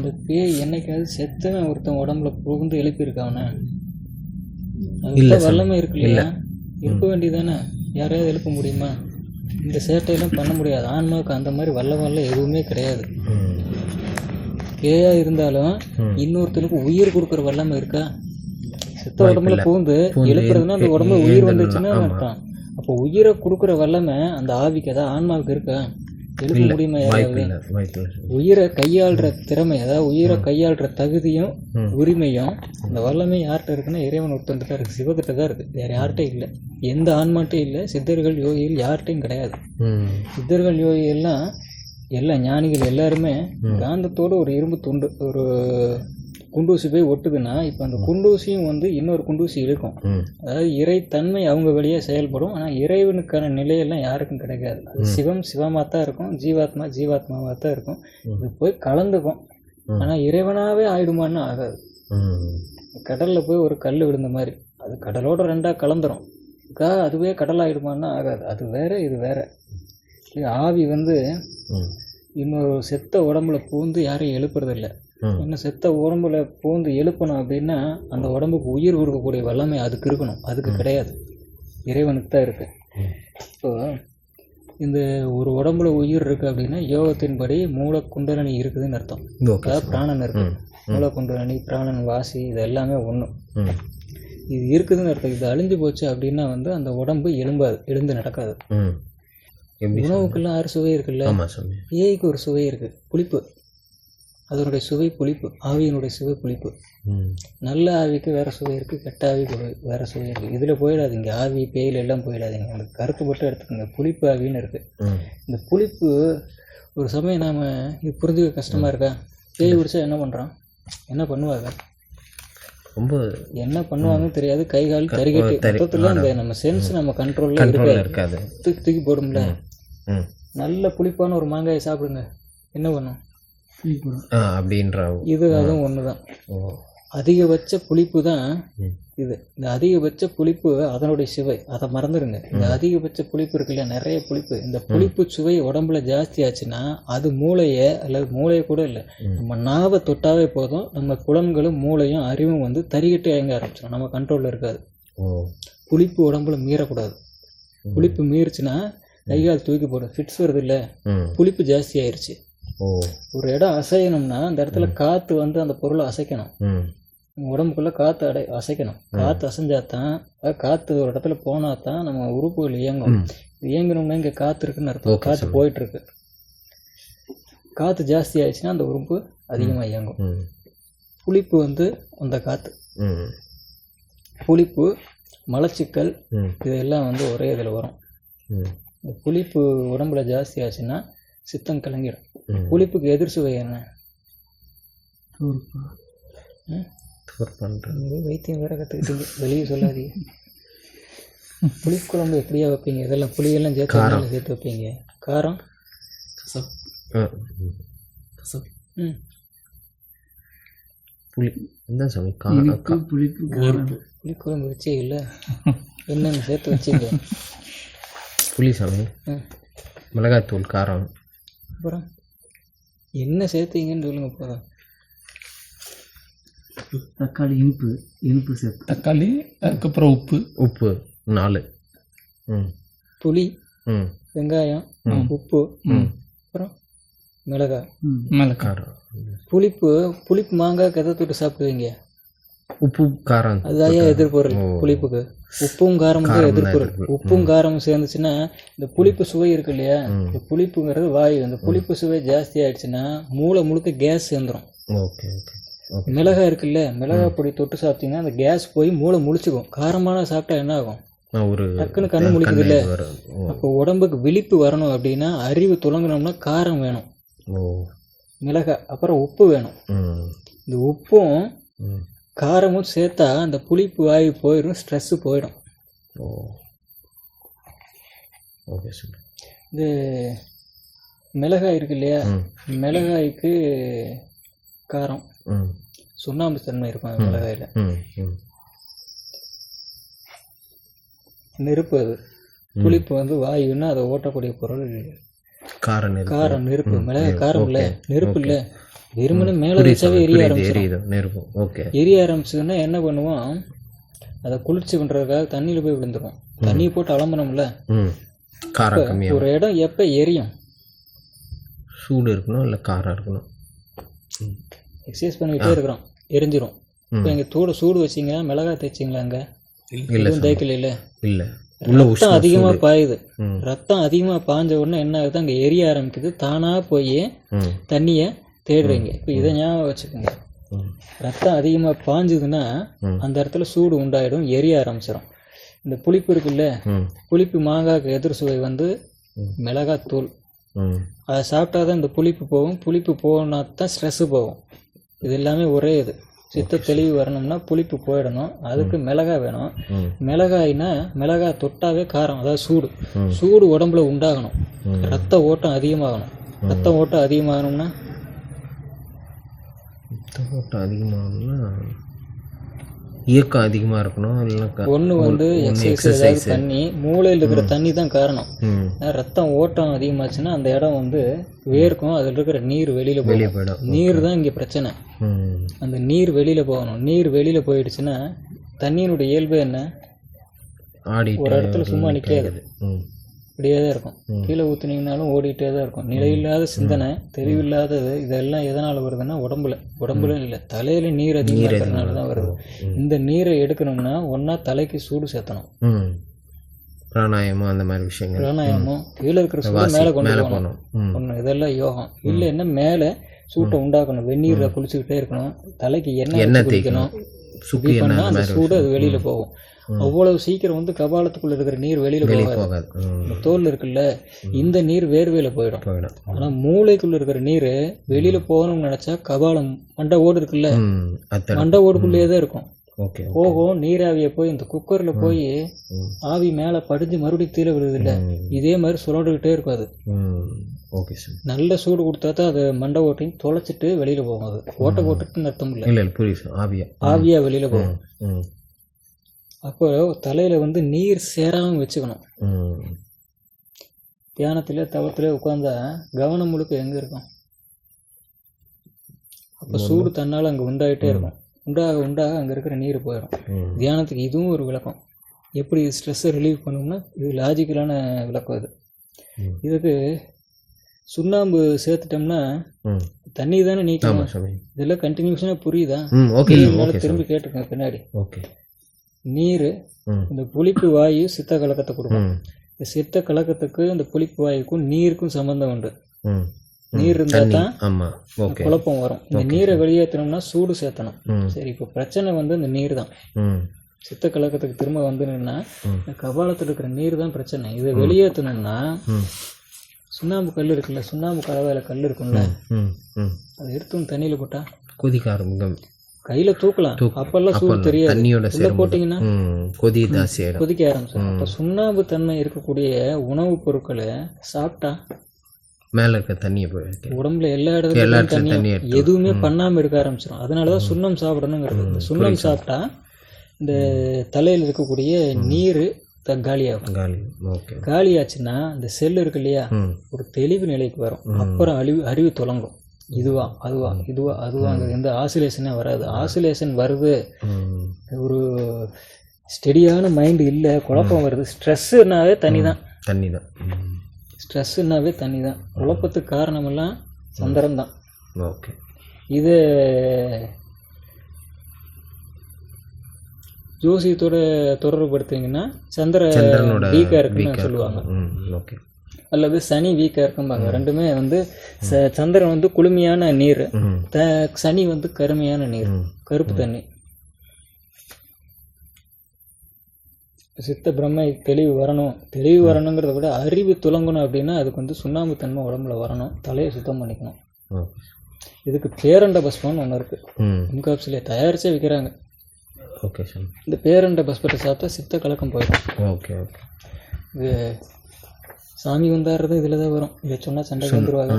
இந்த பேய் என்னைக்காவது செத்தவன் ஒருத்தன் உடம்புல புகுந்து எழுப்பியிருக்கா அவனை இல்ல. வல்லமை இருக்கு இல்லையா எழுப்ப வேண்டியதானே யாரையாவது எழுப்ப முடியுமா? இந்த சேட்டையெல்லாம் பண்ண முடியாது. ஆன்மாவுக்கு அந்த மாதிரி வல்ல வல்ல எதுவுமே கிடையாது. பேயா இருந்தாலும் ம். இன்னொருத்தனுக்கு உயிர் கொடுக்குற வல்லமை இருக்கா? செத்த உடம்புல. பூந்து பூந்து எழுப்புறதுன்னா அந்த உடம்புல உயிர். வந்துச்சுன்னா அப்போ உயிரை கொடுக்குற வல்லமை அந்த ஆவிக்கு அதாவது ஆன்மாவுக்கு இருக்கா? எழுப்ப முடியுமா உயிரை கையாளுற திறமை அதாவது உயிரை கையாளுற தகுதியும். உரிமையும் அந்த வல்லமை யார்கிட்ட இருக்குன்னா இறைவன் ஒருத்தன் தான் இருக்கு. சிவகிட்ட தான் இருக்கு. வேற யார்கிட்டையும் இல்லை. எந்த ஆன்மாட்டையும் இல்லை. சித்தர்கள் யோகிகள் யார்கிட்டையும் கிடையாது. சித்தர்கள் யோகி எல்லாம் எல்லா ஞானிகள் எல்லாருமே காந்தத்தோட ஒரு இரும்பு துண்டு ஒரு குண்டூசி போய் ஒட்டுதுன்னா இப்போ அந்த குண்டூசியும் வந்து இன்னொரு குண்டூசி இழுக்கும் ம். அதாவது இறைத்தன்மை அவங்க வெளியே செயல்படும். ஆனால் இறைவனுக்கான நிலையெல்லாம் யாருக்கும் கிடைக்காது. அது சிவம் சிவமாக தான் இருக்கும். ஜீவாத்மா ஜீவாத்மாவாக தான் இருக்கும். இது போய் கலந்துக்கும். ஆனால் இறைவனாகவே ஆயிடுமான்னு ஆகாது. கடலில் போய் ஒரு கல் விழுந்த மாதிரி. அது கடலோட ரெண்டாக கலந்துரும். கா அதுவே கடல் ஆயிடுமான்னா ஆகாது. அது வேற இது வேற. ஆவி வந்து இன்னொரு செத்த உடம்புல பூந்து யாரையும் எழுப்புறதில்ல. இன்னும் செத்த உடம்புல பூந்து எழுப்பணும் அப்படின்னா அந்த உடம்புக்கு உயிர் கொடுக்கக்கூடிய வல்லமை அதுக்கு இருக்கணும். அதுக்கு கிடையாது. இறைவனுக்கு தான் இருக்கு. இப்போ இந்த ஒரு உடம்புல உயிர் இருக்கு அப்படின்னா யோகத்தின்படி மூல குண்டலினி இருக்குதுன்னு அர்த்தம். அதாவது பிராணன் இருக்கு. மூல பிராணன் வாசி இது எல்லாமே ஒன்று ம். இது இருக்குதுன்னு அர்த்தம். இது அழிஞ்சு போச்சு அப்படின்னா வந்து அந்த உடம்பு எழும்பாது எழுந்து நடக்காது. உணவுக்கெல்லாம் ஆறு சுவை இருக்குல்ல? பேய்க்கு ஒரு சுவை இருக்கு. புளிப்பு. அதனுடைய சுவை புளிப்பு ஆவியினுடைய சுவை புளிப்பு. நல்ல ஆவிக்கு வேற சுவை இருக்கு கெட்ட ஆவிக்கு வேற சுவை இருக்கு. இதுல போயிடாதீங்க. ஆவி பேயில எல்லாம் போயிடாதீங்க. உங்களுக்கு கருத்து மட்டும் எடுத்துக்கோங்க. புளிப்பு ஆவின்னு இருக்கு. இந்த புளிப்பு ஒரு சமயம் நாம இது புரிஞ்சுக்க கஷ்டமா இருக்கா? பேய் பிடிச்சா என்ன பண்றான்? என்ன பண்ணுவாங்க? ரொம்ப என்ன பண்ணுவாங்கன்னு தெரியாது. கை கால் மொத்தத்துல இந்த நம்ம சென்ஸ் நம்ம கண்ட்ரோல்ல இருக்காது இருக்காது. தூக்கி தூக்கி போடும்ல. நல்ல புளிப்பான ஒரு மாங்காயை சாப்பிடுங்க. என்ன பண்ணும்? அப்படின்ற இது அதுவும் ஒண்ணுதான். ஓ. அதிகபட்ச புளிப்பு தான் இது. இந்த அதிகபட்ச புளிப்பு அதனுடைய சுவை. அதை மறந்துடுங்க இந்த அதிகபட்ச புளிப்பு இருக்கு இல்லையா? நிறைய புளிப்பு. இந்த புளிப்பு சுவை உடம்புல ஜாஸ்தி ஆச்சுன்னா அது மூளையை அல்லது மூளையை கூட இல்லை. நம்ம நாவை தொட்டாவே போதும். நம்ம புலன்களும் மூளையும் அறிவும் வந்து தறிகிட்டு இயங்க ஆரம்பிச்சிடும் நம்ம கண்ட்ரோலில் இருக்காது. புளிப்பு உடம்புல மீறக்கூடாது. புளிப்பு மீறுச்சுன்னா கைகால் தூக்கி போடும். ஃபிட்ஸ் வருது இல்லை. புளிப்பு ஜாஸ்தி ஆயிருச்சு. ஓ ஒரு இடம் அசையணும்னா அந்த இடத்துல காற்று வந்து அந்த பொருளை அசைக்கணும். உடம்புக்குள்ள காற்று அடை அசைக்கணும். காற்று அசைஞ்சா தான் அதாவது காற்று ஒரு இடத்துல போனா தான் நம்ம உறுப்புகள் இயங்கும். இயங்கணும்னா இங்கே காற்று இருக்குன்னு அர்த்தம். காற்று போயிட்டு இருக்கு காற்று ஜாஸ்தி ஆயிடுச்சுன்னா அந்த உறுப்பு அதிகமாக இயங்கும். புளிப்பு வந்து அந்த காற்று புளிப்பு மலச்சிக்கல் இதெல்லாம் வந்து ஒரே இதில் வரும். புளிப்பு உடம்புல ஜாஸ்தி ஆச்சுன்னா சித்தம் கலங்கிடும். புளிப்புக்கு எதிர் சுவை என்ன? வைத்தியம் வேற கற்றுக்கிட்டீங்க வெளியே சொல்லாதீங்க புளிக்குழம்பு எப்படியா வைப்பீங்க? இதெல்லாம் புளியெல்லாம் சேர்த்து காரம். சேர்த்து வைப்பீங்க? காரம்? ம். புளி. என்ன சாமி கா கா- புளிக்குழம்பு வச்சே இல்லை. என்னென்ன சேர்த்து வச்சீங்க? புளி சாமி ம் மிளகாத்தூள் காரம். அப்புறம்? என்ன சேர்த்தீங்கன்னு சொல்லுங்க போதும் தக்காளி இனிப்பு இனிப்பு சேர்த்து. தக்காளி அதுக்கப்புறம் உப்பு. உப்பு நாலு. ம். புளி ம். வெங்காயம் உப்பு அப்புறம் மிளகாய். ம். மிளகா காரம். புளிப்பு புளிப்பு மாங்காய் கதை தொட்டு சாப்பிடுவீங்க. உப்பு காரம் அதுதான் எதிர்பொருள் புளிப்புக்கு. உப்பும் காரமும் தான் எதிர்பொருள் உப்பும் காரமும் சேர்ந்துச்சுன்னா இந்த புளிப்பு சுவை இருக்கு இல்லையா? இந்த புளிப்புங்கிறது வாயு. இந்த புளிப்பு சுவை ஜாஸ்தி ஆயிடுச்சுன்னா மூளை முழுக்க கேஸ் சேர்ந்துரும். Okay okay. மிளகாய் இருக்குல்ல மிளகாய் பொடி தொட்டு சாப்பிட்டீங்கன்னா அந்த கேஸ் போய் மூளை முழிச்சுக்கும். காரமான சாப்பிட்டா என்ன ஆகும்? ஒரு டக்குன்னு கண்ணு முழிக்குது இல்ல. அப்போ உடம்புக்கு விழிப்பு வரணும் அப்படின்னா அறிவு துலங்கணும்னா காரம் வேணும். மிளகாய் அப்புறம் உப்பு வேணும். இந்த உப்பும் காரமும் சேர்த்தா அந்த புளிப்பு வாயு போயிடும் ஸ்ட்ரெஸ்ஸு போயிடும். ஓ. ஓகே சார் இது மிளகாய் இருக்கு இல்லையா? மிளகாய்க்கு காரம். சுண்ணாம்பு தன்மை இருக்கும் அந்த மிளகாயில். நெருப்பு அது. புளிப்பு வந்து வாயுன்னா அதை ஓட்டக்கூடிய பொருள் காரம் நெருப்பு. நெருப்பு. மிளகா காரம் இல்லை. நெருப்பு இல்லை. வெறுமனே மேலே வச்சாவே எரிய ஆரம்பிச்சிடும் எரியுது. நெருப்பு. ஓகே. எரிய ஆரம்பிச்சதுன்னா என்ன பண்ணுவோம்? அதை குளிர்ச்சி பண்ணுறதுக்காக தண்ணியில் போய் விழுந்துரும் தண்ணியை போட்டு அலம்பணும்ல. காரம் ஒரு இடம் எப்போ எரியும்? சூடு இருக்கணும் இல்லை காரம் இருக்கணும்? எக்ஸசைஸ் பண்ணிக்கிட்டே இருக்கிறோம். எரிஞ்சிரும். இப்போ இங்கே தூட சூடு வச்சிங்களா? மிளகா தேய்ச்சிங்களா அங்கே? இல்லை தேய்க்கல இல்லை? இல்லை. ரத்தம் அதிகமாக பாயுது. ரத்தம் அதிகமாக பாஞ்ச உடனே என்ன ஆகுது? அங்கே எரிய ஆரம்பிக்குது. தானாக போய் தண்ணியை தேடுறீங்க. இப்போ இதை ஞாபகம் வச்சுக்கோங்க. ரத்தம் அதிகமாக பாஞ்சுதுன்னா. அந்த இடத்துல சூடு உண்டாயிடும் எரிய ஆரம்பிச்சிடும் இந்த புளிப்பு இருக்குல்ல புளிப்பு மாங்காய்க்கு எதிர் சுவை வந்து. மிளகாத்தூள். அதை சாப்பிட்டா தான் இந்த புளிப்பு போகும். புளிப்பு போனா தான் ஸ்ட்ரெஸ்ஸு போகும். இது எல்லாமே ஒரே இது. சித்த தெளிவு வரணும்னா புளிப்பு போயிடணும். அதுக்கு மிளகாய் வேணும். மிளகாய்னா மிளகாய் தொட்டாவே காரம் அதாவது சூடு. சூடு உடம்புல உண்டாகணும். ரத்த ஓட்டம் அதிகமாகணும். ரத்த ஓட்டம் அதிகமாகணும்னா? ரத்த ஓட்டம் அதிகமாகணும்னா இயக்கம் அதிகமாக இருக்கணும் இல்லைன்னா ஒன்று வந்து எக்ஸசைஸ் பண்ணி மூளையில் இருக்கிற தண்ணி தான் காரணம். ரத்தம் ஓட்டம் அதிகமாச்சுன்னா அந்த இடம் வந்து வேர்க்கும் அதில் இருக்கிற நீர் வெளியில் வெளியே போயிடும். நீர் தான் இங்கே பிரச்சனை. அந்த நீர் வெளியில் போகணும். நீர் வெளியில் போயிடுச்சுன்னா தண்ணியினுடைய இயல்பு என்ன? ஆடிட்டு ஒரு இடத்துல சும்மா நிற்காது ம். இப்படியே தான் இருக்கும். கீழே ஊற்றுனீங்கனாலும் ஓடிட்டே தான் இருக்கும். நிலையில்லாத சிந்தனை தெளிவில்லாதது இதெல்லாம் எதனால் வருதுன்னா உடம்புல. உடம்புல இல்லை தலையில் நீர் அதிகமாக இருக்கிறதுனால தான் இந்த நீரை எடுக்கணும்னா ஒன்றா தலைக்கு சூடு சேர்த்தணும். பிராணாயாமம் அந்த மாதிரி விஷயங்கள். பிராணாயாமம் கீழே இருக்கிற சூடு மேலே கொண்டு போகணும். ஒன்று இதெல்லாம் யோகம். இல்லைன்னா மேலே சூட்டை உண்டாக்கணும். வெந்நீரில் குளிச்சுக்கிட்டே இருக்கணும். தலைக்கு எண்ணெய் எண்ணெய் இப்படி எண்ணெய் பண்ணா அந்த சூடு அது வெளியில போகும். அவ்வளவு சீக்கிரம் வந்து கபாலத்துக்குள்ள இருக்கிற நீர் வெளியில வெளியே போகாது. தோல் இருக்குல்ல இந்த நீர் வேர்வையில போயிடும். ஆனா மூளைக்குள்ள இருக்கிற நீர் வெளியில போகணும்னு நினைச்சா கபாலம் மண்டை ஓடு இருக்குல்ல மண்டை ஓடுக்குள்ளேயே தான் இருக்கும். ஓகே போகும் நீராவியை போய் இந்த குக்கர்ல போய் ஆவி மேல படிஞ்சு மறுபடியும் கீழே விழுது இல்ல. இதே மாதிரி சுழண்டுகிட்டே இருக்கும் அது ஓகே சார். நல்ல சூடு கொடுத்தா தான் அது மண்டை ஓட்டையும் தொலைச்சிட்டு வெளியில போகும் அது ஓட்டை போட்டுட்டு அர்த்தம் இல்லை புரியுது ஆவியா? ஆவியா வெளியில போகும். அப்போ தலையில வந்து நீர் சேராம வச்சுக்கணும். தியானத்திலே தவத்திலே உட்காந்தா கவனம் முழுக்க எங்க இருக்கும்? அப்போ சூடு தன்னால அங்க உண்டாயிட்டே இருக்கும். உண்டாக உண்டாக அங்க இருக்கிற நீர் போயிடும் தியானத்துக்கு இதுவும் ஒரு விளக்கம். எப்படி ஸ்ட்ரெஸ்ஸை ரிலீவ் பண்ணணும்னா இது லாஜிக்கலான விளக்கம் இது ம். இதுக்கு சுண்ணாம்பு சேர்த்துட்டோம்னா தண்ணி தானே நீக்கணும்? இதெல்லாம் கண்டினியூஷனாக புரியுதா? ஓகே திரும்பி கேட்டுக்கங்க பின்னாடி. ஓகே நீர் இந்த புளிப்பு வாயு சித்த கலக்கத்தை கொடுக்கும் இந்த சித்த கலக்கத்துக்கு இந்த புளிப்பு வாயுக்கும் நீருக்கும் சம்பந்தம் உண்டு. நீர் இருந்தா தண்ணி. தான் குழப்பம் வரும். இந்த நீரை வெளியேற்றணும்னா சூடு சேர்த்தணும். சரி இப்போ பிரச்சனை வந்து இந்த நீர் தான். சித்த கலக்கத்துக்கு திரும்ப வந்துன்னா. இந்த கபாலத்தில் இருக்கிற நீர் தான் பிரச்சனை. இதை வெளியேற்றணும்னா சுண்ணாம்பு கல் இருக்குல்ல சுண்ணாம்பு கலவையில் கல் இருக்கும்ல அதை எடுத்து தண்ணியில் போட்டா? கொதிக்க ஆரம்பிக்கும். கையில் தூக்கலாம். அப்பெல்லாம் சூடு தெரியாது. தண்ணியோட போட்டிங்கன்னா கொதி கொதிக்க ஆரம்பிச்சிடும் அப்போ சுண்ணாம்பு தன்மை இருக்கக்கூடிய உணவுப் பொருட்களை சாப்பிட்டா மேலே இருக்க தண்ணியை போய் உடம்புல எல்லா எல்லா இடத்துலையும் இடத்துலையும் தண்ணி எதுவுமே பண்ணாம இருக்க ஆரம்பிச்சிடும் அதனால தான் சுண்ணம் சாப்பிடணுங்கிறது. இந்த சுண்ணம் சாப்பிட்டா இந்த தலையில் இருக்கக்கூடிய நீர் காலியாகும். காலி. காலியாச்சுன்னா இந்த செல் இருக்கு இல்லையா? ஒரு தெளிவு நிலைக்கு வரும். அப்புறம் அறிவு அறிவு தொடங்கும். இதுவா அதுவா இதுவா அதுவாங்கிறது எந்த ஆசிலேஷனே வராது. ஆசிலேஷன் வருது. ஒரு ஸ்டெடியான மைண்டு இல்லை குழப்பம் வருது. ஸ்ட்ரெஸ்ஸுனாவே தனி தான் தண்ணி தான் ஸ்ட்ரெஸ்ஸுனாவே தனி தான் குழப்பத்துக்கு காரணமெல்லாம் சந்திரன் தான் ஓகே. இது ஜோசியத்தோட தொடர்புபடுத்துனீங்கன்னா சந்திர வீக்காக இருக்குன்னு சொல்லுவாங்க. ஓகே. அல்லது சனி வீக்காக இருக்கும்பாங்க ரெண்டுமே வந்து சந்திரன் வந்து குளுமையான நீர். சனி வந்து கருமையான நீர். கருப்பு தண்ணி. சித்த பிரம்மை தெளிவு வரணும். தெளிவு வரணுங்கிறத விட அறிவு துலங்கணும் அப்படின்னா அதுக்கு வந்து சுண்ணாம்பு தன்மை உடம்புல வரணும். தலையை சுத்தம் பண்ணிக்கணும். இதுக்கு பேரண்ட பஸ்பம்னு ஒன்று இருக்குது இன்காப்சிலே தயாரிச்சே விற்கிறாங்க ஓகே சார். இந்த பேரண்ட பஸ்பத்தை சாப்பிட்டா சித்த கலக்கம் போயிடும். Okay okay. இது சாமி வந்தாடுறது இதில் தான் வரும். இதை சொன்னால் சண்டைக்கு வந்துருவாங்க.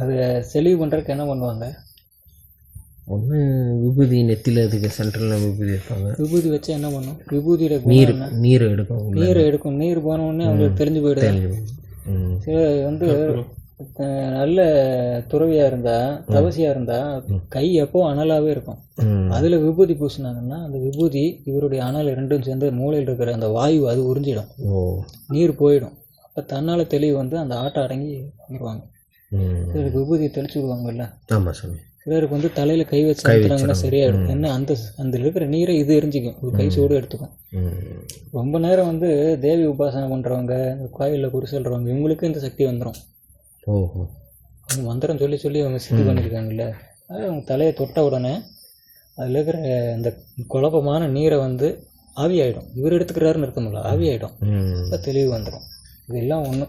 அது செலிவு பண்ணுறதுக்கு என்ன பண்ணுவாங்க? ஒன்று விபூதி நெத்தியில் இதுக்கு சென்ட்ரலில் விபூதி வைப்பாங்க. விபூதி வச்சா என்ன பண்ணும்? விபூதியில நீர்? நீர் எடுக்கும். நீரை எடுக்கும். நீர் போன உடனே அவங்களுக்கு தெரிஞ்சு போயிடுது? சில வந்து நல்ல துறவியா இருந்தா தவசியா இருந்தா கை எப்போ அனலாவே இருக்கும். அதுல விபூதி பூசினாங்கன்னா அந்த விபூதி இவருடைய அனல் ரெண்டும் சேர்ந்து மூளையில் இருக்கிற அந்த வாயு அது உறிஞ்சிடும். நீர் போயிடும். அப்ப தன்னால தெளிவு வந்து அந்த ஆட்டை அடங்கி வந்துருவாங்க. சிலருக்கு விபூதி தெளிச்சு விடுவாங்கல்ல. சாமி. சிலருக்கு வந்து தலையில கை வச்சு அழுத்துறாங்கன்னா சரியாயிடும் ஏன்னா அந்த அந்த இருக்கிற நீரை இது எரிஞ்சிக்கும். இது கை சூடு எடுத்துக்கும். ரொம்ப நேரம் வந்து தேவி உபாசனை பண்றவங்க கோயிலில் குறி சொல்றவங்க இவங்களுக்கு இந்த சக்தி வந்துடும் ஓஹோ. மந்திரம் சொல்லி சொல்லி அவங்க சித்தி பண்ணியிருக்காங்கல்ல அது அவங்க தலையை தொட்ட உடனே அதில் இருக்கிற இந்த குழப்பமான நீரை வந்து ஆவியாயிடும். இவர் எடுத்துக்கிறாருன்னு அர்த்தமில்ல ஆவியாயிடும். தெளிவு வந்துடும் இதெல்லாம் ஒன்று